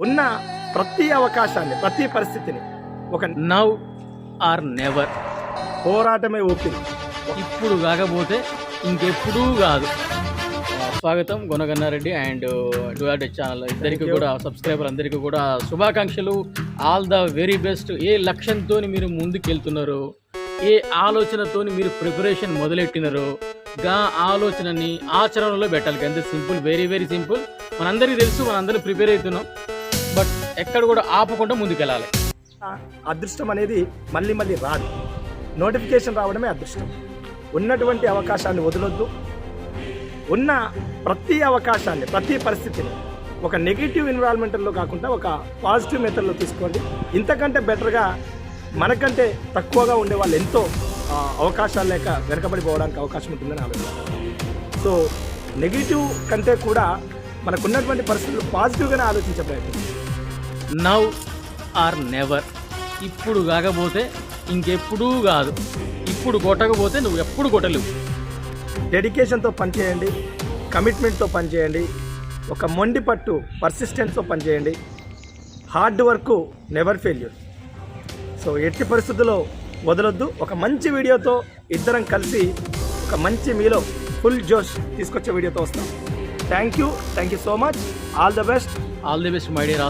ఉన్న ప్రతి అవకాశాన్ని ప్రతి పరిస్థితిని ఒక నవ్ ఆర్ నెవర్. పోరాటమే ఊపిరి. ఇప్పుడు కాకపోతే ఇంకెప్పుడూ కాదు. స్వాగతం గుణగన్నారెడ్డి అండ్ డుయాట్ ఛానల్. ఇద్దరికి. కూడా సబ్స్క్రైబర్ అందరికీ కూడా శుభాకాంక్షలు. ఆల్ ద వెరీ బెస్ట్ ఏ లక్ష్యంతో మీరు ముందుకు వెళ్తున్నారు ఏ ఆలోచనతో మీరు ప్రిపరేషన్ మొదలెట్టినారో? గా ఆలోచనని ఆచరణలో పెట్టాలి. అంతే సింపుల్ వెరీ వెరీ సింపుల్ మనందరికీ తెలుసు మనందరం ప్రిపేర్ అవుతున్నాం. బట్ ఎక్కడ కూడా ఆపకుండా ముందుకెళ్ళాలి. అదృష్టం అనేది మళ్ళీ మళ్ళీ రాదు. నోటిఫికేషన్ రావడమే అదృష్టం. ఉన్నటువంటి అవకాశాన్ని వదలొద్దు. ఉన్న ప్రతి అవకాశాన్ని ప్రతి పరిస్థితిని ఒక నెగిటివ్ ఎన్విరాన్మెంటల్లో కాకుండా ఒక పాజిటివ్ మెథడ్లో తీసుకోండి. ఇంతకంటే బెటర్గా మనకంటే తక్కువగా ఉండే వాళ్ళు ఎంతో అవకాశాలు లేక వెనకబడిపోవడానికి అవకాశం ఉంటుందని ఆలోచిస్తాను సో నెగిటివ్ కంటే కూడా మనకున్నటువంటి పరిస్థితులు పాజిటివ్గానే ఆలోచించే ప్రయత్నం. Now or never. ఇప్పుడు కాకపోతే ఇంకెప్పుడూ కాదు. ఇప్పుడు కొట్టకపోతే నువ్వు ఎప్పుడు కొట్టలేవు. డెడికేషన్తో పనిచేయండి కమిట్మెంట్తో పనిచేయండి ఒక మొండి పట్టు పర్సిస్టెన్స్తో పనిచేయండి. Hard work never failure. So ఎట్టి పరిస్థితుల్లో వదలొద్దు. ఒక మంచి వీడియోతో ఇద్దరం కలిసి ఒక మంచి మీలో ఫుల్ జోష్ తీసుకొచ్చే వీడియోతో వస్తాం. Thank you thank you so much all the best all the best my dear